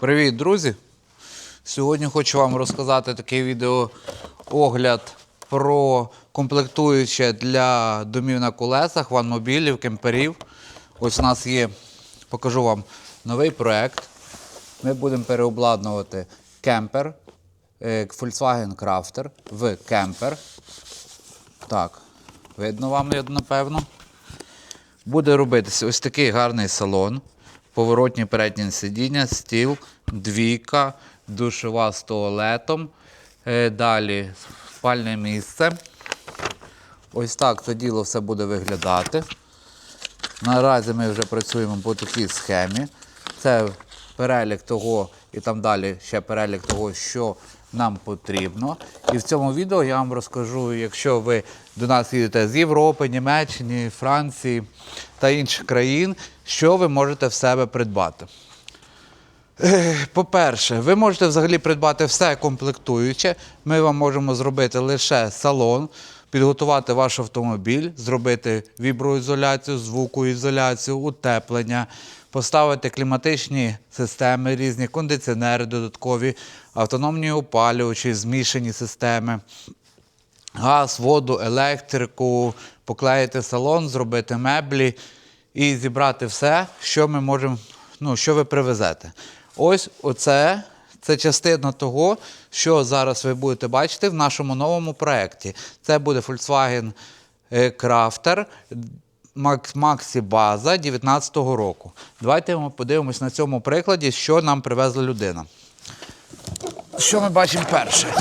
Привіт, друзі! Сьогодні хочу вам розказати такий відеоогляд про комплектуюче для домів на колесах, ванмобілів, кемперів. Ось у нас є, покажу вам новий проект. Ми будемо переобладнувати кемпер е, Volkswagen Crafter в кемпер. Так, видно вам, напевно. Буде робитися ось такий гарний салон, поворотні передні сидіння, стіл, двійка, душова з туалетом. Е, Далі спальне місце. Ось так це діло все буде виглядати. Наразі ми вже працюємо по такій схемі. Це перелік того, і там далі ще перелік того, що нам потрібно. І в цьому відео я вам розкажу, якщо ви до нас їдете з Європи, Німеччини, Франції та інших країн, що ви можете в себе придбати. По-перше, ви можете взагалі придбати все комплектуюче. Ми вам можемо зробити лише салон, підготувати ваш автомобіль, зробити віброізоляцію, звукоізоляцію, утеплення, поставити кліматичні системи, різні кондиціонери додаткові, автономні опалювачі, змішані системи газ, воду, електрику, поклеїти салон, зробити меблі і зібрати все, що ми можемо, ну, що ви привезете. Ось оце. Це частина того, що зараз ви будете бачити в нашому новому проєкті. Це буде Volkswagen е, Crafter Maxi База 2019 року. Давайте ми подивимось на цьому прикладі, що нам привезла людина. Що ми бачимо перше?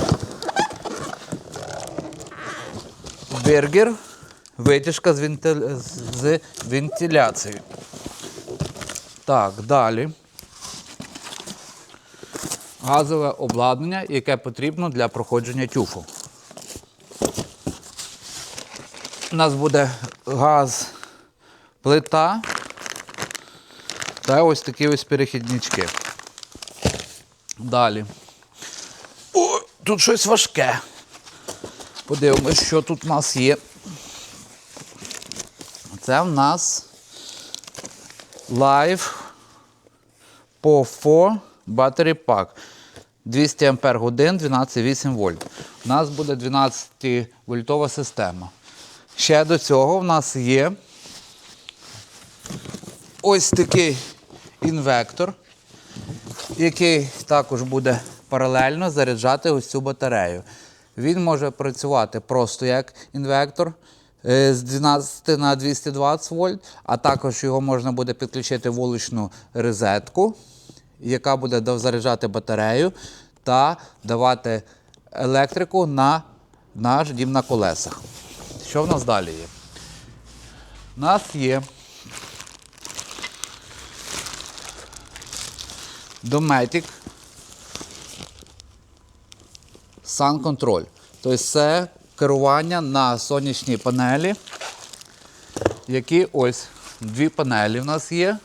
Бергер, витяжка з, вентиль... з вентиляцією. Так, далі. Газове обладнання, яке потрібно для проходження тюфу. У нас буде газ, плита та ось такі ось перехіднички. Далі. О, тут щось важке. Подивимось, що тут у нас є. Це в нас Live PO4 Battery Pack. 200 Ампер годин, 12,8 вольт. У нас буде 12 вольтова система. Ще до цього в нас є ось такий інвектор, який також буде паралельно заряджати ось цю батарею. Він може працювати просто як інвектор е, з 12 на 220 вольт, а також його можна буде підключити вуличну розетку, яка буде заряджати батарею та давати електрику на наш дім на колесах. Що в нас далі є? У нас є Sun Control. Тобто це керування на сонячній панелі, які ось дві панелі в нас є.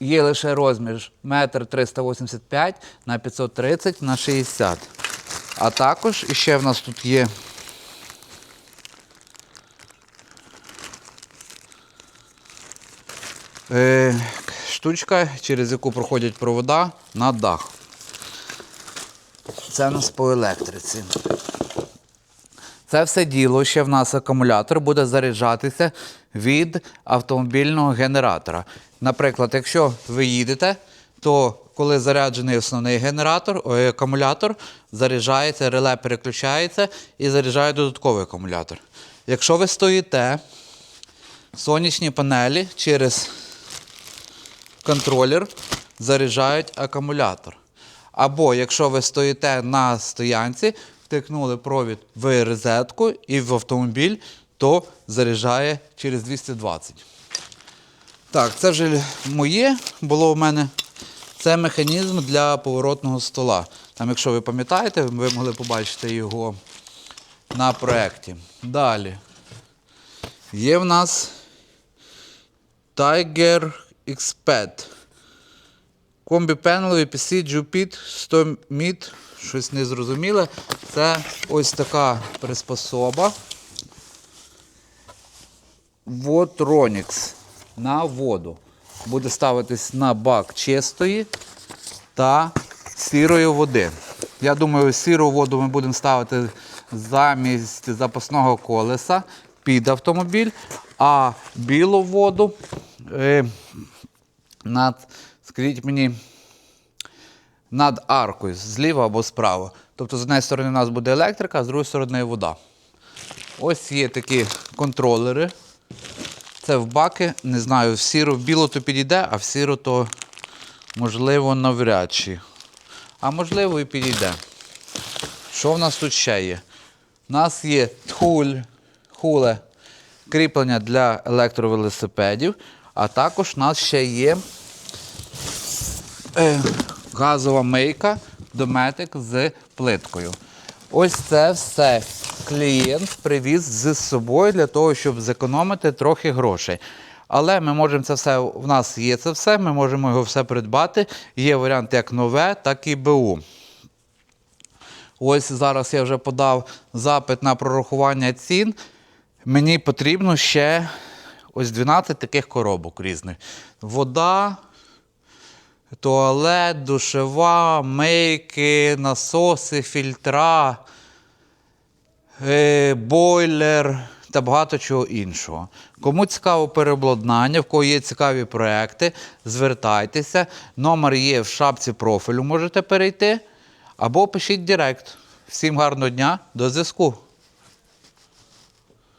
Є лише розмір 1,385 на 530 на 60. А також іще в нас тут є е, штучка, через яку проходять провода на дах. Це у нас по електриці. Це все діло ще в нас акумулятор буде заряджатися від автомобільного генератора. Наприклад, якщо ви їдете, то коли заряджений основний генератор, акумулятор, заряджається, реле переключається і заряджає додатковий акумулятор. Якщо ви стоїте, сонячні панелі через контролер заряджають акумулятор. Або якщо ви стоїте на стоянці, втикнули провід в розетку і в автомобіль, то заряджає через 220. Так, це вже моє було в мене. Це механізм для поворотного стола. Там, якщо ви пам'ятаєте, ви могли побачити його на проєкті. Далі. Є в нас Tiger Exped. Комбі Panel VPC Jupit 100 міт, щось незрозуміле. Це ось така приспособа. Votronics на воду. буде ставитись на бак чистої та сірої води. Я думаю, сіру воду ми будемо ставити замість запасного колеса під автомобіль, а білу воду е, над, скажіть мені, над аркою, зліва або справа. Тобто з однієї сторони у нас буде електрика, а з другої сторони вода. Ось є такі контролери. Це в баки, не знаю, в сіру, в білу то підійде, а в сіру то можливо навряд чи. А можливо і підійде. Що в нас тут ще є? У нас є тхуль, хуле, кріплення для електровелосипедів, а також у нас ще є е, газова мийка дометик з плиткою. Ось це все клієнт привіз з собою для того, щоб зекономити трохи грошей. Але ми можемо це все, в нас є це все, ми можемо його все придбати. Є варіант як нове, так і БУ. Ось зараз я вже подав запит на прорахування цін. Мені потрібно ще ось 12 таких коробок різних. Вода, туалет, душева, мийки, насоси, фільтра, е, бойлер та багато чого іншого. Кому цікаво переобладнання, в кого є цікаві проекти, звертайтеся. Номер є в шапці профілю, можете перейти. Або пишіть Директ. Всім гарного дня, до зв'язку.